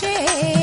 shame.